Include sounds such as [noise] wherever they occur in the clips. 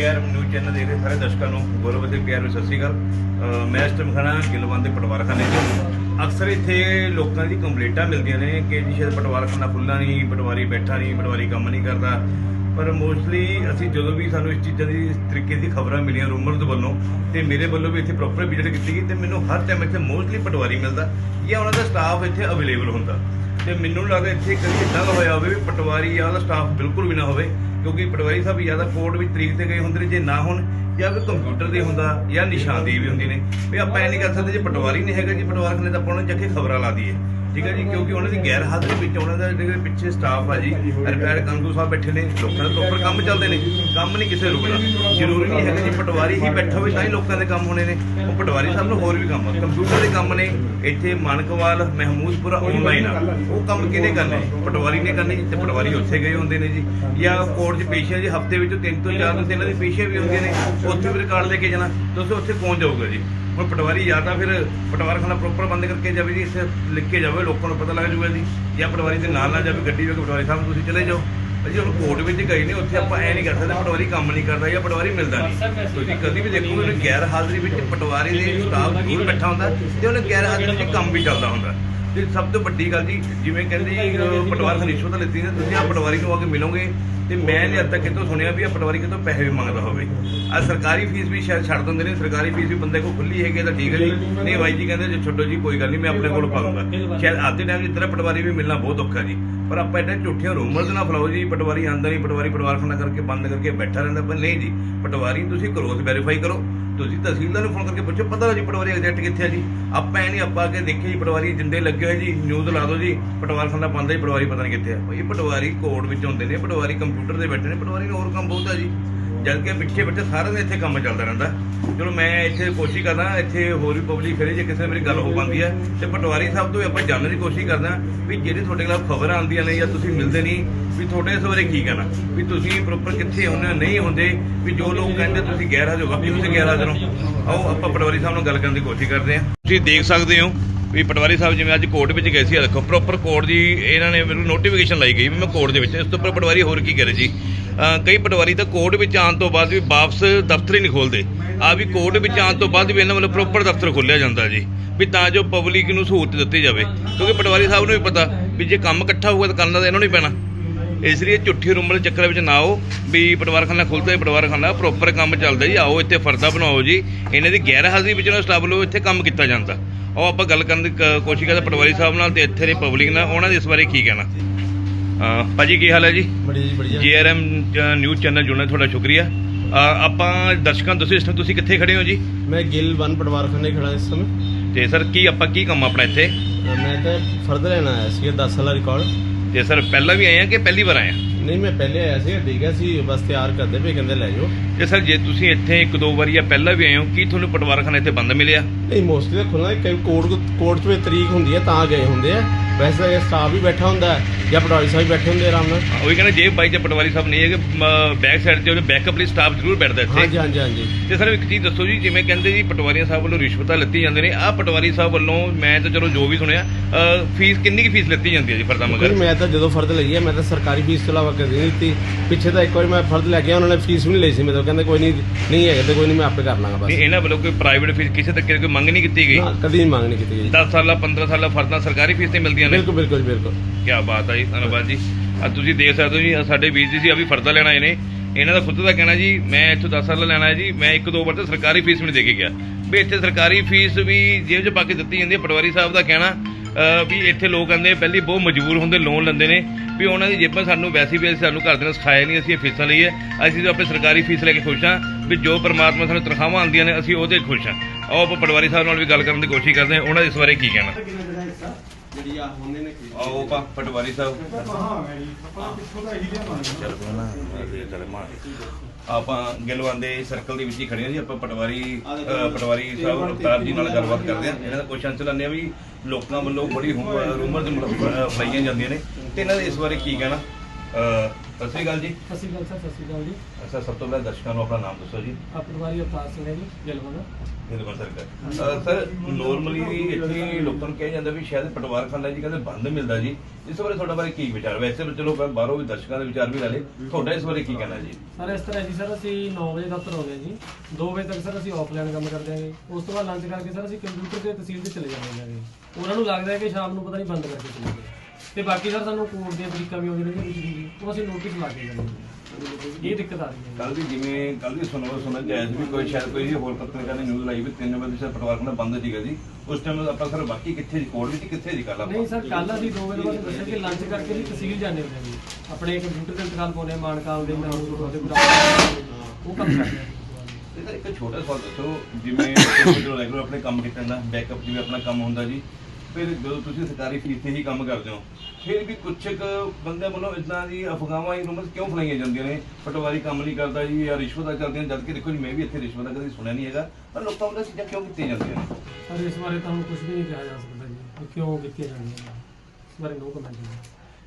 GR news channel ਦੇਖ ਰਹੇ ਸਾਰੇ ਦਰਸ਼ਕਾਂ ਨੂੰ ਗੌਰਵ ਅਤੇ ਪਿਆਰ ਵਿੱਚ ਸਤਿ ਸ਼੍ਰੀ ਅਕਾਲ। ਮੈਂ ਇਸ ਟਾਈਮ ਖੜਾ ਗਿਲਵਨ ਦੇ ਪਟਵਾਰਖਾਨੇ 'ਚ ਅਕਸਰ ਇੱਥੇ ਲੋਕਾਂ ਦੀ ਕੰਪਲੇਂਟਾਂ ਮਿਲਦੀਆਂ ਨੇ ਕਿ ਜੀ ਸ਼ਾਇਦ ਪਟਵਾਰਖਾਨਾ ਖੁੱਲ੍ਹਾ ਨਹੀਂ, ਪਟਵਾਰੀ ਬੈਠਾ ਨਹੀਂ, ਪਟਵਾਰੀ ਕੰਮ ਨਹੀਂ ਕਰਦਾ। ਪਰ ਮੋਸਟਲੀ ਅਸੀਂ ਜਦੋਂ ਵੀ ਸਾਨੂੰ ਇਸ ਚੀਜ਼ਾਂ ਦੀ ਇਸ ਤਰੀਕੇ ਦੀ ਖਬਰਾਂ ਮਿਲੀਆਂ ਰੂਮਰ ਦੇ ਵੱਲੋਂ, ਤੇ ਮੇਰੇ ਵੱਲੋਂ ਵੀ ਇੱਥੇ ਪ੍ਰੋਪਰ ਵਿਜ਼ਿਟ ਕੀਤੀ ਗਈ, ਤੇ ਮੈਨੂੰ ਹਰ ਟਾਈਮ ਇੱਥੇ ਮੋਸਟਲੀ ਪਟਵਾਰੀ ਮਿਲਦਾ ਜਾਂ ਉਹਨਾਂ ਦਾ ਸਟਾਫ ਇੱਥੇ ਅਵੇਲੇਬਲ ਹੁੰਦਾ। ਤੇ ਮੈਨੂੰ ਲੱਗਦਾ ਇੱਥੇ ਕਦੀ ਇਦਾਂ ਦਾ ਹੋਇਆ ਹੋਵੇ ਵੀ ਪਟਵਾਰੀ ਜਾਂ ਉਹਦਾ ਸਟਾਫ ਬਿਲਕੁਲ ਵੀ ਨਾ ਹੋਵੇ। ਕਿਉਂਕਿ ਪਟਵਾਰੀ ਸਾਹਿਬ ਜਾਂ ਕੋਰਟ ਵਿੱਚ ਤਰੀਕ ਤੇ ਗਏ ਹੁੰਦੇ ਨੇ, ਜੇ ਨਾ ਹੋਣ, ਜਾਂ ਫਿਰ ਕੰਪਿਊਟਰ ਦੇ ਹੁੰਦਾ, ਜਾਂ ਨਿਸ਼ਾਨਦੇਹੀ ਵੀ ਹੁੰਦੀ ਨੇ। ਵੀ ਆਪਾਂ ਇਹ ਨਹੀਂ ਕਰ ਸਕਦੇ, ਜੇ ਪਟਵਾਰੀ ਨਹੀਂ ਹੈਗਾ ਜੀ ਪਟਵਾਰਖਾਨੇ ਤਾਂ ਆਪਾਂ ਉਹਨਾਂ ਨੂੰ ਜਾ ਖਬਰਾਂ ਲਾ ਦਈਏ। ਠੀਕ ਹੈ ਜੀ, ਕਿਉਂਕਿ ਉਹਨਾਂ ਦੀ ਗੈਰ ਹਾਜ਼ਰੀ ਵਿੱਚ ਉਹਨਾਂ ਦਾ ਜਿਹੜੇ ਪਿੱਛੇ ਸਟਾਫ ਆ ਜੀ ਰਿਟਾਇਰਡ ਕੰਗੂ ਸਾਹਿਬ ਬੈਠੇ ਨੇ, ਲੋਕਾਂ ਦੇ ਪ੍ਰੋਪਰ ਕੰਮ ਚੱਲਦੇ ਨੇ, ਕੰਮ ਨਹੀਂ ਕਿਸੇ ਰੁਕਣਾ ਜ਼ਰੂਰੀ ਨਹੀਂ ਹੈਗਾ ਜੀ ਪਟਵਾਰੀ ਹੀ ਬੈਠਾ ਹੋਵੇ, ਤਾਂ ਹੀ ਲੋਕਾਂ ਦੇ ਕੰਮ ਹੋਣੇ ਨੇ। ਉਹ ਪਟਵਾਰੀ ਸਾਹਿਬ ਨੂੰ ਹੋਰ ਵੀ ਕੰਮ ਆ। ਕੰਪਿਊਟਰ ਦੇ ਕੰਮ ਨੇ, ਇੱਥੇ ਮਾਨਕਵਾਲ, ਮਹਿਮੂਦਪੁਰਾ ਆਨਲਾਈਨ ਆ। ਉਹ ਕੰਮ ਕਿਹਨੇ ਕਰਨੇ? ਪਟਵਾਰੀ ਨੇ ਕਰਨੇ, ਤੇ ਪਟਵਾਰੀ ਉੱਥੇ ਗਏ ਹੁੰਦੇ ਨੇ ਜੀ। ਜਾਂ ਕੋਰਟ 'ਚ ਪੇਸ਼ੀਆਂ ਜੀ, ਹਫ਼ਤੇ ਵਿੱਚ ਤਿੰਨ ਤੋਂ ਚਾਰ ਦਿਨ ਤੇ ਇਹਨਾਂ ਦੀ ਪੇਸ਼ੀਆਂ ਵੀ ਹੁੰਦੀਆਂ ਨੇ। ਉੱਥੇ ਵੀ ਰਿਕਾਰਡ ਲੈ ਕੇ ਜਾਣਾ। ਤੁਸੀਂ ਉੱਥੇ ਪਹੁੰਚ ਜਾਓਗੇ ਜੀ। ਹੁਣ ਪਟਵਾਰੀ ਜਾਂ ਤਾਂ ਫਿਰ ਪਟਵਾਰਖਾਨਾ ਪ੍ਰੋਪਰ ਬੰਦ ਕਰਕੇ ਜਾਵੇ ਜੀ ਇੱਥੇ ਲਿਖ ਕੇ ਜਾਵੇ ਲੋਕਾਂ ਨੂੰ ਪਤਾ ਲੱਗ ਜਾਊਗਾ ਜੀ। ਜਾਂ ਪਟਵਾਰੀ ਦੇ ਨਾਲ ਨਾਲ ਜਾਵੇ ਗੱਡੀ ਵਿੱਚ ਪਟਵਾਰੀ ਸਾਹਿਬ ਤੁਸੀਂ ਚਲੇ ਜਾਓ। ਅਜੀ ਹੁਣ ਕੋਰਟ ਵਿੱਚ ਗਏ ਨੇ ਉੱਥੇ ਆਪਾਂ ਐ ਨਹੀਂ ਕਰ ਸਕਦੇ ਪਟਵਾਰੀ ਕੰਮ ਨਹੀਂ ਕਰਦਾ ਜਾਂ ਪਟਵਾਰੀ ਮਿਲਦਾ ਨਹੀਂ। ਤੁਸੀਂ ਕਦੀ ਵੀ ਦੇਖੋਗੇ ਉਹਨੇ ਗੈਰ ਹਾਜ਼ਰੀ ਵਿੱਚ ਪਟਵਾਰੀ ਦੇ ਸਟਾਫ ਜ਼ਰੂਰ ਬੈਠਾ ਹੁੰਦਾ ਤੇ ਉਹਨੇ ਗੈਰ ਹਾਜ਼ਰੀ ਵਿੱਚ ਕੰਮ ਵੀ ਚੱਲਦਾ ਹੁੰਦਾ। ਤੇ ਸਭ ਤੋਂ ਵੱਡੀ ਗੱਲ ਜੀ, ਜਿਵੇਂ ਕਹਿੰਦੇ ਪਟਵਾਰ ਤੋਂ ਰਿਸ਼ਵਤ ਲੈਤੀ ਨੇ ਤੁਸੀਂ ਆ ਪਟਵਾਰੀ ਨੂੰ ਆ ਕੇ ਮਿਲੋਗੇ ਤੇ ਮੈਂ ਨਹੀਂ ਤੱਕ ਕਿਤੋਂ ਸੁਣਿਆ ਵੀ ਆ ਪਟਵਾਰੀ ਕਿਤੋਂ ਪੈਸੇ ਵੀ ਮੰਗਦਾ ਹੋਵੇ। ਆ ਸਰਕਾਰੀ ਫੀਸ ਵੀ ਸ਼ਾਇਦ ਛੱਡ ਦਿੰਦੇ ਨੇ, ਸਰਕਾਰੀ ਫੀਸ ਵੀ ਬੰਦੇ ਕੋਲ ਖੁੱਲੀ ਹੈਗੀ ਹੈ ਤਾਂ ਠੀਕ ਹੈ ਜੀ। ਨਹੀਂ ਬਾਈ ਜੀ ਕਹਿੰਦੇ ਜੇ ਛੱਡੋ ਜੀ, ਕੋਈ ਗੱਲ ਨਹੀਂ ਮੈਂ ਆਪਣੇ ਕੋਲ ਪਾਉਂਗਾ। ਸ਼ਾਇਦ ਅੱਜ ਦੇ ਟਾਈਮ 'ਚ ਪਟਵਾਰੀ ਵੀ ਮਿਲਣਾ ਬਹੁਤ ਔਖਾ ਜੀ। ਪਰ ਆਪਾਂ ਇਹਨਾਂ ਝੂਠੀਆਂ ਰੂਮਰਸ ਨਾ ਫਲਾਓ ਜੀ, ਪਟਵਾਰੀ ਆਂਦਾ ਨਹੀਂ ਪਟਵਾਰੀ ਪਟਵਾਰਖਾਨਾ ਕਰਕੇ ਬੰਦ ਕਰਕੇ ਬੈਠਾ ਰਹਿੰਦਾ। ਪਰ ਨਹੀਂ ਜੀ, ਪਟਵਾਰੀ ਤੁਸੀਂ ਕਰੋਸ ਵੈਰੀਫਾਈ ਕਰੋ। ਤੁਸੀਂ ਤਹਿਸੀਲਦਾਰ ਨੂੰ ਫੋਨ ਕਰਕੇ ਪੁੱਛੋ, ਪਤਾ ਲੱਗ ਜੀ ਪਟਵਾਰੀ ਐਗਜ਼ੈਕਟ ਕਿੱਥੇ ਹੈ ਜੀ। ਆਪਾਂ ਇਹ ਨਹੀਂ ਆਪਾਂ ਅੱਗੇ ਦੇਖੇ ਜੀ ਪਟਵਾਰੀ ਜਿੰਦੇ ਲੱਗੇ ਹੋਏ ਜੀ ਨਿਊਜ਼ ਲਾ ਦਿਓ ਜੀ ਪਟਵਾਰਖਾਨਾ ਬੰਦ ਪਾਉਂਦਾ ਜੀ, ਪਟਵਾਰੀ ਪਤਾ ਨਹੀਂ ਕਿੱਥੇ ਹੈ ਭਾਈ ਪਟਵਾਰੀ ਕੋਰਟ ਵਿੱਚ ਹੁੰਦੇ ਨੇ, ਪਟਵਾਰੀ ਕੰਪਿਊਟਰ ਤੇ ਬੈਠੇ ਨੇ, ਪਟਵਾਰੀ ਨੂੰ ਹੋਰ ਕੰਮ ਬਹੁਤ ਹੈ ਜੀ। ਜਦ ਕਿ ਪਿੱਛੇ ਬੈਠੇ ਸਾਰਿਆਂ ਦਾ ਇੱਥੇ ਕੰਮ ਚੱਲਦਾ ਰਹਿੰਦਾ। ਚਲੋ ਮੈਂ ਇੱਥੇ ਕੋਸ਼ਿਸ਼ ਕਰਦਾ, ਇੱਥੇ ਹੋਰ ਵੀ ਪਬਲਿਕ ਖੜੇ, ਜੇ ਕਿਸੇ ਨਾਲ ਮੇਰੀ ਗੱਲ ਹੋ ਪਾਉਂਦੀ ਹੈ, ਤੇ ਪਟਵਾਰੀ ਸਾਹਿਬ ਤੋਂ ਵੀ ਆਪਾਂ ਜਾਣਨ ਦੀ ਕੋਸ਼ਿਸ਼ ਕਰਦਾ ਵੀ ਜਿਹੜੀ ਤੁਹਾਡੇ ਖਿਲਾਫ ਖਬਰਾਂ ਆਉਂਦੀਆਂ ਨੇ ਜਾਂ ਤੁਸੀਂ ਮਿਲਦੇ ਨਹੀਂ, ਵੀ ਤੁਹਾਡੇ ਇਸ ਬਾਰੇ ਕੀ ਕਹਿਣਾ? ਵੀ ਤੁਸੀਂ ਪ੍ਰੋਪਰ ਕਿੱਥੇ ਹੁੰਦੇ ਹੋ, ਨਹੀਂ ਹੁੰਦੇ, ਵੀ ਜੋ ਲੋਕ ਕਹਿੰਦੇ ਤੁਸੀਂ ਗੈਰ ਹਾਜ਼ਰ ਹੋ, ਬਾਕੀ ਤੁਸੀਂ ਗੈਰ ਹਾਜ਼ਰ ਹੋ। ਆਓ, ਆਪਾਂ ਪਟਵਾਰੀ ਸਾਹਿਬ ਨਾਲ ਗੱਲ ਕਰਨ ਦੀ ਕੋਸ਼ਿਸ਼ ਕਰਦੇ ਹਾਂ। ਤੁਸੀਂ ਦੇਖ ਸਕਦੇ ਹੋ ਵੀ ਪਟਵਾਰੀ ਸਾਹਿਬ ਜਿਵੇਂ ਅੱਜ ਕੋਰਟ ਵਿੱਚ ਗਏ ਸੀ ਆ ਦੇਖੋ ਪ੍ਰੋਪਰ ਕੋਰਟ ਦੀ ਇਹਨਾਂ ਨੇ ਮੈਨੂੰ ਨੋਟੀਫਿਕੇਸ਼ਨ ਲਾਈ ਗਈ ਵੀ ਮੈਂ ਕੋਰਟ ਦੇ ਵਿੱਚ ਇਸ ਤੋਂ ਉੱਪਰ ਪਟਵਾਰੀ ਹੋਰ ਕੀ ਕਰੇ ਜੀ? ਕਈ ਪਟਵਾਰੀ ਤਾਂ ਕੋਰਟ ਵਿੱਚ ਆਉਣ ਤੋਂ ਬਾਅਦ ਵੀ ਵਾਪਸ ਦਫ਼ਤਰ ਹੀ ਨਹੀਂ ਖੋਲਦੇ ਆ ਵੀ ਕੋਰਟ ਵਿੱਚ ਆਉਣ ਤੋਂ ਬਾਅਦ ਵੀ ਇਹਨਾਂ ਵੱਲੋਂ ਪ੍ਰੋਪਰ ਦਫ਼ਤਰ ਖੋਲ੍ਹਿਆ ਜਾਂਦਾ ਜੀ। ਵੀ ਤਾਂ ਜੋ ਪਬਲਿਕ ਨੂੰ ਸਹੂਲਤ ਦਿੱਤੀ ਜਾਵੇ। ਕਿਉਂਕਿ ਪਟਵਾਰੀ ਸਾਹਿਬ ਨੂੰ ਵੀ ਪਤਾ ਵੀ ਜੇ ਕੰਮ ਇਕੱਠਾ ਹੋਊਗਾ ਤਾਂ ਕਰਨਾ ਤਾਂ ਇਹਨਾਂ ਨੂੰ ਹੀ ਪੈਣਾ। ਇਸ ਲਈ ਝੁੱਠੀ ਰੁਮਲ ਚੱਕਰ ਵਿੱਚ ਨਾ ਆਓ ਵੀ ਪਟਵਾਰਖਾਨਾ ਖੁੱਲਦਾ ਹੈ ਪਟਵਾਰਖਾਨਾ ਪ੍ਰੋਪਰ ਕੰਮ ਚੱਲਦਾ ਜੀ। ਆਓ ਇੱਥੇ ਫਰਦਾ ਬਣਾਓ ਜੀ। ਇਹਨਾਂ ਦੀ ਗੈਰ ਹਾਜ਼ਰੀ ਵਿੱਚ ਨਾ ਸਟਾਫ ਵੱਲੋਂ ਇੱਥੇ ਕੰਮ ਕੀਤਾ ਜਾਂਦਾ। ਉਹ ਆਪਾਂ ਗੱਲ ਕਰਨ ਦੀ ਕ- ਕੋਸ਼ਿਸ਼ ਕਰਦੇ ਪਟਵਾਰੀ ਸਾਹਿਬ ਨਾਲ ਤੇ ਇੱਥੇ ਦੇ ਪਬਲਿਕ ਨਾਲ। ਉਹਨਾਂ ਦੇ ਇਸ ਬਾਰੇ ਕੀ ਕਹਿਣਾ? ਅਹ ਭਾਜੀ ਕੀ ਹਾਲ ਹੈ ਜੀ? ਬੜੀ ਜੀ ਬੜੀਆ। ਜੀਆਰਐਮ ਨਿਊਜ਼ ਚੈਨਲ ਜੁੜਨ ਤੁਹਾਡਾ ਸ਼ੁਕਰੀਆ। ਅਹ ਆਪਾਂ ਦਰਸ਼ਕਾਂ ਨੂੰ ਦੱਸੋ ਇਸ ਟਾਈਮ ਤੁਸੀਂ ਕਿੱਥੇ ਖੜੇ ਹੋ ਜੀ? ਮੈਂ ਗਿੱਲ ਵਨ ਪਟਵਾਰਖਾਨੇ ਖੜਾ ਇਸ ਸਮੇਂ। ਤੇ ਸਰ ਕੀ ਆਪਾਂ ਕੀ ਕੰਮ ਆਪਣਾ ਇੱਥੇ? ਅਹ ਮੈਂ ਤਾਂ ਫਰਦ ਲੈਣ ਆਇਆ ਸੀ 10 ਸਾਲਾ ਰਿਕਾਰਡ ਤੇ ਸਰ ਪਹਿਲਾਂ ਵੀ ਆਏ ਆ ਕਿ ਪਹਿਲੀ ਵਾਰ ਆਏ ਆ? ਨਹੀਂ ਮੈਂ ਪਹਿਲੇ ਆਇਆ ਸੀ ਠੀਕ ਹੈ ਸੀ ਬਸ ਤਿਆਰ ਕਰਦੇ ਪਏ ਕਹਿੰਦੇ ਲੈ ਜਾਓ। ਤੇ ਸਰ ਜੇ ਤੁਸੀਂ ਇੱਥੇ ਇੱਕ ਦੋ ਵਾਰੀ ਜਾਂ ਪਹਿਲਾਂ ਵੀ ਆਏ ਹੋ ਕੀ ਤੁਹਾਨੂੰ ਪਟਵਾਰਖਾਨਾ ਇੱਥੇ ਬੰਦ ਮਿਲਿਆ? ਨਹੀਂ ਮੋਸਟਲੀ ਖੁੱਲਣਾ ਕਈ ਕੋਰਟ ਕੋਰਟ 'ਚ ਵੀ ਤਰੀਕ ਹੁੰਦੀ ਹੈ ਤਾਂ ਗਏ ਹੁੰਦੇ ਆ। ਵੈਸੇ ਤਾਂ ਇਹ ਸਟਾਫ ਵੀ ਬੈਠਾ ਹੁੰਦਾ ਹੈ ਜਾਂ ਪਟਵਾਰੀ ਸਾਹਿਬ ਵੀ ਬੈਠੇ ਹੁੰਦੇ ਆ ਆਰਾਮ ਨਾਲ। ਉਹੀ ਕਹਿੰਦੇ ਜੇ ਬਾਈ ਜੇ ਪਟਵਾਰੀ ਸਾਹਿਬ ਨਹੀਂ ਹੈਗੇ ਬੈਕ ਸਾਈਡ ਤੇ ਉਹਦੇ ਬੈਕਅਪ ਲਈ ਸਟਾਫ ਜ਼ਰੂਰ ਬੈਠਦਾ ਇੱਥੇ। ਹਾਂਜੀ ਹਾਂਜੀ ਹਾਂਜੀ। ਤੇ ਸਰ ਇੱਕ ਚੀਜ਼ ਦੱਸੋ ਜੀ ਜਿਵੇਂ ਕਹਿੰਦੇ ਜੀ ਪਟਵਾਰੀਆਂ ਸਾਹਿਬ ਵੱਲੋਂ ਰਿਸ਼ਵਤਾਂ ਲੱਤੀ ਜਾਂਦੇ ਨੇ ਆਹ ਪਟਵਾਰੀ ਸਾਹਿਬ ਵੱਲੋਂ ਮੈਂ ਤਾਂ ਚਲੋ ਜੋ ਵੀ ਸੁਣਿਆ ਫੀਸ ਕਿੰਨੀ ਕੀ ਫੀਸ ਲੱਤੀ ਜਾਂਦੀ ਹੈ ਜੀ ਫਰਦਾ ਮਗਰ ਮੈਂ ਤਾਂ ਜਦੋਂ ਫਰਦ ਲਈ ਹੈ ਮੈਂ ਤਾਂ ਸਰਕਾਰੀ ਫੀਸ ਤੋਂ ਇਲਾਵਾ ਕਦੇ ਨਹੀਂ ਦਿੱਤੀ ਪਿੱਛੇ ਤਾਂ ਇੱਕ ਵਾਰੀ ਮੈਂ ਫਰਦ ਲੈ ਗਿਆ ਉਹਨਾਂ ਨੇ ਫੀਸ ਵੀ ਨਹੀਂ ਲਈ ਸੀ ਮੇਰੇ ਤੋਂ ਕਹਿੰਦੇ ਕੋਈ ਨਹੀਂ ਨਹੀਂ ਹੈਗਾ ਤੇ ਕੋਈ ਨਹੀਂ ਮੈਂ ਆਪੇ ਕਰ ਲਾਂਗਾ ਬਸ। ਇਹਨਾਂ ਵੱਲੋਂ ਕੋਈ ਪ੍ਰਾਈਵੇਟ ਫੀਸ ਕਿਸੇ ਤੱਕ ਕੋਈ ਮੰਗ ਨਹੀਂ ਕੀਤੀ ਗਈ? ਕਦੀ ਮੰਗ ਨਹੀਂ ਕੀਤੀ ਗਈ। 10 ਸਾਲਾਂ 15 ਸਾਲਾਂ ਫਰਦਾਂ ਸਰਕਾਰੀ ਫੀਸ ਤੇ ਮਿਲਦੀਆਂ ਨੇ ਬਿਲਕੁਲ ਬਿਲਕੁਲ ਬਿਲਕੁਲ। ਕੀ ਬਾਤ ਹੈ ਜੀ ਧੰਨਵਾਦ ਜੀ। ਆ ਤੁਸੀਂ ਦੇਖ ਸਕਦੇ ਹੋ ਜੀ ਆਹ ਸਾਡੇ ਵੀਰ ਜੀ ਸੀ ਆ ਵੀ ਫਰਦਾ ਲੈਣ ਆਏ ਨੇ। ਇਹਨਾਂ ਦਾ ਖੁਦ ਦਾ ਕਹਿਣਾ ਜੀ ਮੈਂ ਇੱਥੋਂ 10 ਸਾਲ ਲੈਣਾ ਹੈ ਜੀ ਮੈਂ ਇੱਕ ਦੋ ਵਾਰ ਤਾਂ ਸਰਕਾਰੀ ਫੀਸ ਵੀ ਨਹੀਂ ਦੇ ਕੇ ਗਿਆ। ਵੀ ਇੱਥੇ ਸਰਕਾਰੀ ਫੀਸ ਵੀ ਜੇਬ 'ਚ ਪਾ ਕੇ ਦਿੱਤੀ ਜਾਂਦੀ ਹੈ ਪਟਵਾਰੀ ਸਾਹਿਬ ਦਾ ਕਹਿਣਾ ਅਹ ਵੀ ਇੱਥੇ ਲੋਕ ਕਹਿੰਦੇ ਪਹਿਲੀ ਬਹੁਤ ਮਜਬੂਰ ਹੁੰਦੇ ਲੋਨ ਲੈਂਦੇ ਨੇ। ਵੀ ਉਹਨਾਂ ਦੀ ਜੇਬਾਂ ਸਾਨੂੰ ਵੈਸੀ ਵੀ ਸਾਨੂੰ ਘਰ ਦੇ ਨੇ ਸਿਖਾਇਆ ਨਹੀਂ ਅਸੀਂ ਇਹ ਫੀਸਾਂ ਲਈਏ ਅਸੀਂ ਤਾਂ ਆਪਣੇ ਸਰਕਾਰੀ ਫੀਸ ਲੈ ਕੇ ਖੁਸ਼ ਹਾਂ ਵੀ ਜੋ ਪਰਮਾਤਮਾ ਸਾਨੂੰ ਤਨਖਾਹਾਂ ਆਉਂਦੀਆਂ ਨੇ ਅਸੀਂ ਉਹਦੇ ਖੁਸ਼ ਹਾਂ। ਆਓ ਆਪਾਂ ਪਟਵਾਰੀ ਸਾਹਿਬ ਨਾਲ ਵੀ ਗੱਲ ਕਰਨ ਦੀ ਕੋਸ਼ਿਸ਼ ਕਰਦੇ ਹਾਂ ਉਹਨਾਂ ਦੇ ਇਸ ਬਾਰੇ ਕੀ ਕਹਿਣਾ? ਜਿਹੜੀ ਆ ਹੁੰਦੇ ਨੇ ਆਓ ਆਪਾਂ ਪਟਵਾਰੀ ਸਾਹਿਬ। ਆਪਾਂ ਗਿਲਵਾਂ ਦੇ ਸਰਕਲ ਦੇ ਵਿੱਚ ਹੀ ਖੜੇ ਹਾਂ ਜੀ ਆਪਾਂ ਪਟਵਾਰੀ ਅਹ ਪਟਵਾਰੀ ਸਾਹਿਬ ਅਵਤਾਰ ਜੀ ਨਾਲ ਗੱਲਬਾਤ ਕਰਦੇ ਹਾਂ। ਇਹਨਾਂ ਦਾ ਕੁਐਸਚਨ ਚਲਾਉਂਦੇ ਆ ਵੀ ਲੋਕਾਂ ਵੱਲੋਂ ਬੜੀ ਰੂਮਰ ਫਲਾਈਆਂ ਜਾਂਦੀਆਂ ਨੇ। ਤੇ ਇਹਨਾਂ ਦੇ ਇਸ ਬਾਰੇ ਕੀ ਕਹਿਣਾ? ਸਤਿ ਸ਼੍ਰੀ ਅਕਾਲ ਜੀ। ਸਤਿ ਸ਼੍ਰੀ ਅਕਾਲ ਸਰ ਸਤਿ ਸ਼੍ਰੀ ਅਕਾਲ ਜੀ। ਅੱਛਾ ਸਭ ਤੋਂ ਪਹਿਲਾਂ ਦਰਸ਼ਕਾਂ ਨੂੰ ਆਪਣਾ ਨਾਮ ਦੱਸੋ ਜੀ। ਆ ਪਟਵਾਰੀ ਅਵਤਾਰ ਸਿੰਘ ਹੈ ਜੀ ਜਲਵੰਦਾ ਨਿਰਮਲ ਸਰਕਾਰ ਸਰ ਨੋਰਮਲੀ ਇੱਥੇ ਲੋਕਾਂ ਨੂੰ ਕਿਹਾ ਜਾਂਦਾ ਵੀ ਸ਼ਾਇਦ ਪਟਵਾਰਖਾਨਾ ਜੀ ਕਹਿੰਦੇ ਬੰਦ ਮਿਲਦਾ ਜੀ। ਇਸ ਬਾਰੇ ਤੁਹਾਡਾ ਬਾਰੇ ਕੀ ਵਿਚਾਰ? ਵੈਸੇ ਤਾਂ ਚਲੋ ਬਾਹਰੋਂ ਵੀ ਦਰਸ਼ਕਾਂ ਦੇ ਵਿਚਾਰ ਵੀ ਲੈ ਤੁਹਾਡਾ ਇਸ ਬਾਰੇ ਕੀ ਕਹਿਣਾ ਜੀ? ਸਰ ਇਸ ਤਰ੍ਹਾਂ ਜੀ ਸਰ ਅਸੀਂ 9 ਵਜੇ ਦਫ਼ਤਰ ਹਾਂ ਜੀ। 2 ਵਜੇ ਤੱਕ ਸਰ ਅਸੀਂ ਆਫਲਾਈਨ ਕੰਮ ਕਰਦੇ ਹਾਂਗੇ ਉਸ ਤੋਂ ਬਾਅਦ ਲੰਚ ਕਰਕੇ ਸਰ ਅਸੀਂ ਕੰਪਿਊਟਰ ਤੇ ਤਹਿਸੀਲ ਤੇ ਚਲੇ ਜਾਂਦੇ ਹਾਂਗੇ ਉਹਨਾਂ ਨੂੰ ਲੱਗਦਾ ਹੈ ਕਿ ਸ਼ਾਮ ਨੂੰ ਪਤਾ ਨਹੀਂ ਬੰਦ ਕਰਕੇ ਚਲੇ ਗਏ। ਤੇ ਬਾਕੀ ਸਰ ਸਾਨੂੰ ਕੋਰਟ ਦੀਆਂ ਤਰੀਕਾਂ ਵੀ ਆਉਂਦੀਆਂ ਨੇ ਵਿੱਚ ਦੀ ਉਹ ਅਸੀਂ ਨੋਟਿਸ ਲਾ ਕੇ ਜਾਂਦੇ ਹਾਂ। ਇਹ ਦਿੱਕਤ ਆ ਰਹੀ ਹੈ। ਕੱਲ ਵੀ ਜਿਵੇਂ ਕੱਲ ਵੀ ਸੁਣੋ ਸੁਣਨ ਚ ਆਇਆ ਸੀ ਵੀ ਕੋਈ ਸ਼ਾਇਦ ਕੋਈ ਹੋਰ ਪੱਤਰਕਾਰ ਨੇ ਨਿਊਜ਼ ਲਾਈ ਵੀ 3 ਵਜੇ ਸ਼ਾਇਦ ਪਟਵਾਰਖਾਨਾ ਬੰਦ ਸੀਗਾ ਜੀ। ਉਸ ਟਾਈਮ ਆਪਾਂ ਸਰ ਬਾਕੀ ਕਿੱਥੇ ਜੀ ਕੋਰਟ ਵਿੱਚ ਕਿੱਥੇ ਜੀ ਕੱਲ ਨਹੀਂ ਸਰ ਕੱਲ ਅਸੀਂ 2 ਵਜੇ ਬਾਅਦ ਦੱਸਿਆ ਕਿ ਲੰਚ ਕਰਕੇ ਅਸੀਂ ਤਹਿਸੀਲ ਜਾਂਦੇ ਹੁੰਦੇ ਹਾਂ ਜੀ ਆਪਣੇ ਕੰਪਿਊਟਰ ਤੇ ਇੰਤਕਾਲ ਪਾਉਂਦੇ ਹਾਂ ਮਾਨਕਾਲ ਦੇ ਮਹਿਮੂਦ ਉਹਦੇ ਉਹ ਕੰਮ ਕਰਦੇ ਹਾਂ ਇਹ ਤਾਂ ਇੱਕ ਛੋਟਾ ਸਵਾਲ ਦੱਸੋ ਜਿਵੇਂ [coughs] ਜਦੋਂ ਰੈਗੂਲਰ ਆਪਣੇ ਕੰਮ ਕੀਤੇ ਦਾ ਬੈਕਅਪ ਜਿਵੇਂ ਆਪਣਾ ਕੰਮ ਹੁੰਦਾ ਜੀ ਫਿਰ ਜਦੋਂ ਤੁਸੀਂ ਸਰਕਾਰੀ ਫੀਸ ਤੇ ਹੀ ਕੰਮ ਕਰਦੇ ਹੋ, ਫਿਰ ਵੀ ਕੁਛ ਕੁ ਬੰਦਿਆਂ ਵੱਲੋਂ ਇਦਾਂ ਦੀ ਅਫਗਾਵਾਂ ਹੀ ਰੂਮਰਸ ਕਿਉਂ ਫਲਾਈਆਂ ਜਾਂਦੀਆਂ ਨੇ? ਪਟਵਾਰੀ ਕੰਮ ਨਹੀਂ ਕਰਦਾ ਜੀ, ਜਾਂ ਰਿਸ਼ਵਤਾਂ ਚੱਲਦੀਆਂ ਜਦ ਕਿ ਦੇਖੋ ਜੀ, ਮੈਂ ਵੀ ਇੱਥੇ ਰਿਸ਼ਵਤ ਦਾ ਕਦੇ ਸੁਣਿਆ ਨਹੀਂ ਹੈਗਾ, ਪਰ ਲੋਕਾਂ ਵੱਲੋਂ ਚੀਜ਼ਾਂ ਕਿਉਂ ਕੀਤੀਆਂ ਜਾਂਦੀਆਂ ਨੇ? ਸਰ, ਇਸ ਬਾਰੇ ਤਾਂ ਕੁਝ ਵੀ ਨਹੀਂ ਕਿਹਾ ਜਾ ਸਕਦਾ ਜੀ ਕਿਉਂ ਕੀਤੀਆਂ ਜਾਂਦੀਆਂ ਇਸ ਬਾਰੇ ਨੋ ਕਮੈਂਟ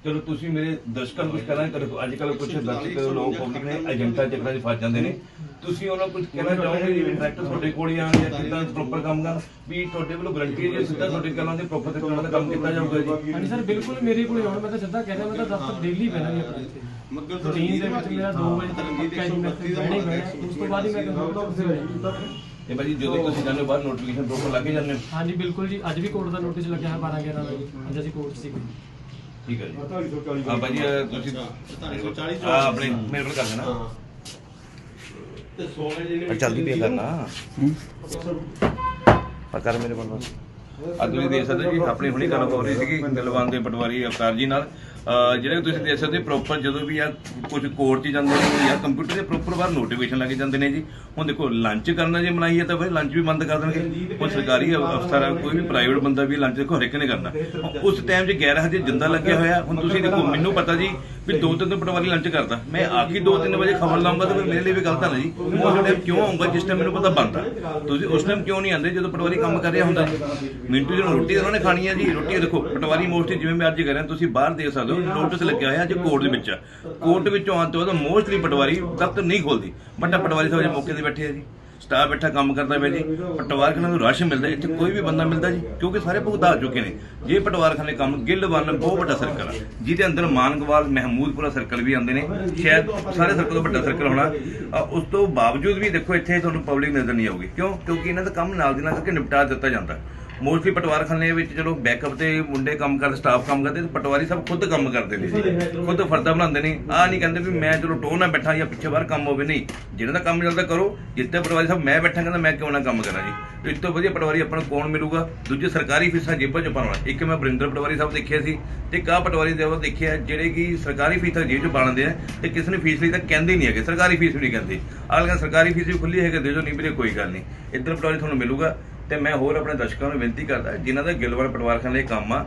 ਚਲੋ ਤੁਸੀਂ ਮੇਰੇ ਦਰਸ਼ਕਾਂ ਨੂੰ ਕੁਝ ਕਹਿਣਾ ਕਰੋ ਅੱਜ ਕੱਲ੍ਹ ਕੁਝ ਦਰਸ਼ਕ ਲੋਕ ਪਬਲਿਕ ਨੇ ਏਜੰਟਾਂ ਚੱਕਰਾਂ 'ਚ ਫਸ ਜਾਂਦੇ ਨੇ। ਤੁਸੀਂ ਉਹਨਾਂ ਨੂੰ ਕੁਝ ਕਹਿਣਾ ਚਾਹੋਗੇ? ਜਿਵੇਂ ਡਾਇਰੈਕਟ ਤੁਹਾਡੇ ਕੋਲ ਹੀ ਆਣ ਜਾਂ ਕਿੱਦਾਂ ਪ੍ਰੋਪਰ ਕੰਮ ਕਰਨ? ਵੀ ਤੁਹਾਡੇ ਵੱਲੋਂ ਗਰੰਟੀ ਹੈ ਜੀ ਸਿੱਧਾ ਤੁਹਾਡੇ ਕੋਲਾਂ ਦੇ ਪ੍ਰੋਪਰ ਤਰੀਕੇ ਨਾਲ ਕੰਮ ਕੀਤਾ ਜਾਊਗਾ ਜੀ? ਹਾਂਜੀ ਸਰ ਬਿਲਕੁਲ ਮੇਰੇ ਕੋਲੇ ਆਉਣ। ਮੈਂ ਤਾਂ ਸਿੱਧਾ ਕਹਿ ਰਿਹਾ ਮੈਂ ਤਾਂ ਦਫ਼ਤਰ ਡੇਲੀ ਬਹਿਣਾ ਜੀ ਆਪਣੇ। ਇੱਥੇ ਰੂਟੀਨ ਦੇ ਵਿੱਚ ਮੇਰਾ 2 ਵਜੇ ਤੱਕ ਪੱਕਾ ਜੀ ਮੈਂ ਬਹਿਣਾ ਹੀ ਬਹਿਣਾ। ਉਸ ਤੋਂ ਬਾਅਦ ਹੀ ਮੈਂ ਕੰਪਿਊਟਰ ਤੇ ਹੋ ਜਾਣਾ ਤੇ ਭਾਜੀ ਜਦੋਂ ਤੁਸੀਂ ਜਾਂਦੇ ਬਾਹਰ ਨੋਟੀਫਿਕੇਸ਼ਨ ਪ੍ਰੋਪਰ ਲੱਗੇ ਜਾਂਦੇ ਹੋ ਹਾਂਜੀ ਬਿਲਕੁਲ ਜੀ। ਅੱਜ ਵੀ ਕੋਰਟ ਦਾ ਨੋਟਿਸ ਲੱਗਿਆ ਹੈ 12 11 ਦਾ ਜੀ ਅੱਜ ਅਸੀਂ ਕੋਰਟ ਸੀਗੇ। ਠੀਕ ਹੈ ਜੀ। ਹਾਂ ਭਾਜੀ ਅਹ ਤੁਸੀਂ ਆ ਆਪਣੇ ਮੇਰੇ ਕੋਲ ਕਰ ਦੇਣਾ। ਤੇ 100 ਵਜੇ ਪਰ ਜਲਦੀ ਪੇ ਕਰਨਾ। ਪਰ ਕਰ ਮੇਰੇ ਕੋਲ ਬਸ ਆ ਤੁਸੀਂ ਦੇਖ ਸਕਦੇ ਜੀ ਆਪਣੀ ਹੁਣੀ ਗੱਲ ਹੋ ਰਹੀ ਸੀਗੀ ਦਿਲਵਾਨ ਦੇ ਪਟਵਾਰੀ ਅਵਤਾਰ ਜੀ ਨਾਲ। ਜਿਹੜੇ ਤੁਸੀਂ ਦੇਖ ਸਕਦੇ ਪ੍ਰੋਪਰ ਜਦੋਂ ਵੀ ਆ ਕੁਝ ਕੋਰਟ 'ਚ ਜਾਂਦੇ ਨੇ ਜਾਂ ਕੰਪਿਊਟਰ ਦੇ ਪ੍ਰੋਪਰ ਬਾਹਰ ਨੋਟੀਫਿਕੇਸ਼ਨ ਲੱਗ ਜਾਂਦੇ ਨੇ ਜੀ। ਹੁਣ ਦੇਖੋ ਲੰਚ ਕਰਨਾ ਜੇ ਮਨਾਈ ਹੈ ਤਾਂ ਫਿਰ ਲੰਚ ਵੀ ਬੰਦ ਕਰ ਦੇਣਗੇ। ਕੋਈ ਸਰਕਾਰੀ ਅਫਸਰ ਆ, ਕੋਈ ਵੀ ਪ੍ਰਾਈਵੇਟ ਬੰਦਾ ਵੀ ਲੰਚ ਦੇਖੋ, ਹਰ ਇੱਕ ਨੇ ਕਰਨਾ। ਉਸ ਟਾਈਮ 'ਚ ਗੈਰ ਹਾਜ਼ਰ ਜਿੰਦਾ ਲੱਗਿਆ ਹੋਇਆ। ਹੁਣ ਤੁਸੀਂ ਦੇਖੋ, ਮੈਨੂੰ ਪਤਾ ਜੀ ਵੀ ਦੋ ਤਿੰਨ ਦਿਨ ਪਟਵਾਰੀ ਲੰਚ ਕਰਦਾ। ਮੈਂ ਆਖੀ 2-3 ਵਜੇ ਖਬਰ ਲਾਉਂਗਾ ਤਾਂ ਫਿਰ ਮੇਰੇ ਲਈ ਵੀ ਗਲਤ ਹੈ ਨਾ ਜੀ ਉਸ ਟਾਈਮ ਕਿਉਂ ਆਉਂਗਾ ਜਿਸ ਟਾਈਮ ਮੈਨੂੰ ਪਤਾ ਬੰਦਾ ਤੁਸੀਂ ਉਸ ਟਾਈਮ ਕਿਉਂ ਨਹੀਂ ਆਉਂਦੇ ਜਦੋਂ ਪਟਵਾਰੀ ਕੰਮ ਕਰ ਰਿਹਾ ਹੁੰਦਾ? ਮਿੰਟੂ ਜੀ ਨੂੰ ਰੋਟੀ ਉਹਨਾਂ ਨੇ ਖਾਣੀ ਹੈ ਜੀ। ਰੋਟੀ ਦੇਖੋ, ਪਟਵਾਰੀ ਮੋਸਟਲੀ ਜਿਵੇਂ ਮੈਂ ਅੱਜ ਕਰ ਰਿਹਾ, ਤੁਸੀਂ ਬਾਹਰ ਦੇਖ ਸਕਦੇ ਹੋ ਨੋਟਿਸ ਲੱਗਿਆ ਹੋਇਆ ਅੱਜ ਕੋਰਟ ਦੇ ਵਿੱਚ। ਆ। ਕੋਰਟ ਵਿੱਚੋਂ ਆਉਣ ਤੋਂ ਬਾਅਦ ਮੋਸਟਲੀ ਪਟਵਾਰੀ ਦਫ਼ਤਰ ਨਹੀਂ ਖੋਲਦੀ। ਬਟ ਪਟਵਾਰੀ ਸਾਹਿਬ ਜੇ ਮੌਕੇ ਤੇ ਬੈਠੇ ਆ ਜੀ। ਸਟਾਫ ਬੈਠਾ ਕੰਮ ਕਰਦਾ ਪਿਆ ਜੀ। ਪਟਵਾਰਖਾਨੇ ਨੂੰ ਰਸ਼ ਮਿਲਦਾ ਇੱਥੇ ਕੋਈ ਵੀ ਬੰਦਾ ਮਿਲਦਾ ਜੀ, ਕਿਉਂਕਿ ਸਾਰੇ ਭੁਗਤਾ ਚੁੱਕੇ ਨੇ। ਜੇ ਪਟਵਾਰਖਾਨੇ ਕੰਮ ਗਿੱਲ ਵਨ ਬਹੁਤ ਵੱਡਾ ਸਰਕਲ ਆ। ਜਿਹਦੇ ਅੰਦਰ ਮਾਨਕਵਾਲ, ਮਹਿਮੂਦਪੁਰਾ ਸਰਕਲ ਵੀ ਆਉਂਦੇ ਨੇ। ਸ਼ਾਇਦ ਸਾਰੇ ਸਰਕਲ ਤੋਂ ਵੱਡਾ ਸਰਕਲ ਹੋਣਾ। ਉਸ ਤੋਂ ਬਾਵਜੂਦ ਵੀ ਦੇਖੋ, ਇੱਥੇ ਤੁਹਾਨੂੰ ਪਬਲਿਕ ਨਜ਼ਰ ਨਹੀਂ ਆਊਗੀ। ਕਿਉਂ? ਕਿਉਂਕਿ ਇਹਨਾਂ ਦਾ ਕੰਮ ਨਾਲ ਦੀ ਨਾਲ ਕਰਕੇ ਨਿਪਟਾ ਦਿੱਤਾ ਜਾਂਦਾ। ਮੋਸਟਲੀ ਪਟਵਾਰਖਾਨੇ ਵਿੱਚ ਚਲੋ ਬੈਕਅਪ ਤੇ ਮੁੰਡੇ ਕੰਮ ਕਰਦੇ ਸਟਾਫ ਕੰਮ ਕਰਦੇ ਤੇ ਪਟਵਾਰੀ ਸਭ ਖੁਦ ਕੰਮ ਕਰਦੇ ਨੇ। ਜੀ ਖੁਦ ਫਰਦਾ ਬਣਾਉਂਦੇ ਨੇ। ਆ ਨਹੀਂ ਕਹਿੰਦੇ ਵੀ ਮੈਂ ਚਲੋ ਟੋਹ ਨਾ ਬੈਠਾ ਜਾਂ ਪਿੱਛੇ ਬਾਹਰ ਕੰਮ ਹੋਵੇ ਨਹੀਂ। ਜਿਹਨਾਂ ਦਾ ਕੰਮ ਚੱਲਦਾ ਕਰੋ ਜਿੱਤੇ ਪਟਵਾਰੀ ਸਾਹਿਬ ਮੈਂ ਬੈਠਾ ਕਹਿੰਦਾ ਮੈਂ ਕਿਉਂ ਨਾ ਕੰਮ ਕਰਾਂ ਜੀ। ਇਸ ਤੋਂ ਵਧੀਆ ਪਟਵਾਰੀ ਆਪਾਂ ਨੂੰ ਕੌਣ ਮਿਲੂਗਾ? ਦੂਜੇ ਸਰਕਾਰੀ ਫੀਸਾਂ ਜੇਬਾਂ ਚ ਪਾਉਣ ਇੱਕ ਮੈਂ ਬਰਿੰਦਰ ਪਟਵਾਰੀ ਸਾਹਿਬ ਦੇਖਿਆ ਸੀ ਤੇ ਕਾ ਪਟਵਾਰੀ ਦੇ ਉਹ ਦੇਖਿਆ ਜਿਹੜੇ ਕਿ ਸਰਕਾਰੀ ਫੀਸਾਂ ਜੇਬ ਚ ਪਾਉਂਦੇ ਆ ਤੇ ਕਿਸੇ ਨੇ ਫੀਸ ਲਈ ਤਾਂ ਕਹਿੰਦੇ ਨਹੀਂ ਹੈਗੇ। ਸਰਕਾਰੀ ਫੀਸ ਵੀ ਨਹੀਂ ਕਹਿੰਦੇ। ਅਗਲਾ ਸਰਕਾਰੀ ਫੀਸ ਵੀ ਖੁੱਲੀ ਹੈਗੇ ਦੇ ਜੋ ਨਹੀਂ ਵੀਰੇ ਕੋਈ ਗੱਲ ਨਹੀਂ। ਇੱਧਰ ਪਟਵਾਰੀ ਤੁਹਾਨੂੰ ਮਿਲੂਗਾ। ਤੇ ਮੈਂ ਹੋਰ ਆਪਣੇ ਦਰਸ਼ਕਾਂ ਨੂੰ ਬੇਨਤੀ ਕਰਦਾ, ਜਿਨ੍ਹਾਂ ਦਾ ਗਿੱਲਵਾਲ ਪਟਵਾਰਖਾਨੇ ਲਈ ਕੰਮ ਆ,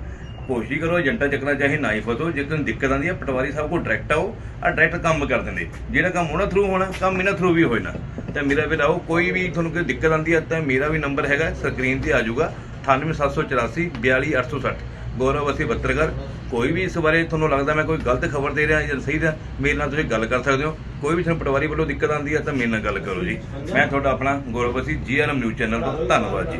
ਕੋਸ਼ਿਸ਼ ਕਰੋ ਏਜੰਟਾ ਚੱਕਣਾ ਚਾਹੇ ਨਾ ਹੀ ਫਤੋ ਜੇ ਤੁਹਾਨੂੰ ਦਿੱਕਤ ਆਉਂਦੀ ਹੈ ਪਟਵਾਰੀ ਸਾਹਿਬ ਕੋਲ ਡਾਇਰੈਕਟ ਆਓ ਆ ਡਾਇਰੈਕਟ ਕੰਮ ਕਰ ਦਿੰਦੇ। ਜਿਹੜਾ ਕੰਮ ਉਹਨਾਂ ਥਰੂ ਹੋਣਾ, ਕੰਮ ਇਹਨਾਂ ਥਰੂ ਵੀ ਹੋਣਾ ਤੇ ਮੇਰਾ ਵੀ ਆਓ, ਕੋਈ ਵੀ ਤੁਹਾਨੂੰ ਕੋਈ ਦਿੱਕਤ ਆਉਂਦੀ ਹੈ ਤਾਂ ਮੇਰਾ ਵੀ ਨੰਬਰ ਹੈਗਾ ਸਕਰੀਨ ਤੇ ਆ ਜਾਊਗਾ 98784 42860 ਗੌਰਵ ਅਸੀਂ ਪੱਤਰਕਾਰ, ਕੋਈ ਵੀ ਇਸ ਬਾਰੇ ਤੁਹਾਨੂੰ ਲੱਗਦਾ ਮੈਂ ਕੋਈ ਗਲਤ ਖਬਰ ਦੇ ਰਿਹਾ ਜਾਂ ਸਹੀ ਦਾ ਮੇਰੇ ਨਾਲ ਤੁਸੀਂ ਗੱਲ ਕਰ ਸਕਦੇ ਹੋ। ਕੋਈ ਵੀ ਤੁਹਾਨੂੰ ਪਟਵਾਰੀ ਵੱਲੋਂ ਦਿੱਕਤ ਆਉਂਦੀ ਹੈ ਤਾਂ ਮੇਰੇ ਨਾਲ ਗੱਲ ਕਰੋ ਜੀ। ਮੈਂ ਤੁਹਾਡਾ ਆਪਣਾ ਗੌਰਵ ਅਸੀਂ ਜੀਆਰਐਮ ਨਿਊਜ਼ ਚੈਨਲ ਤੋਂ ਧੰਨਵਾਦ ਜੀ।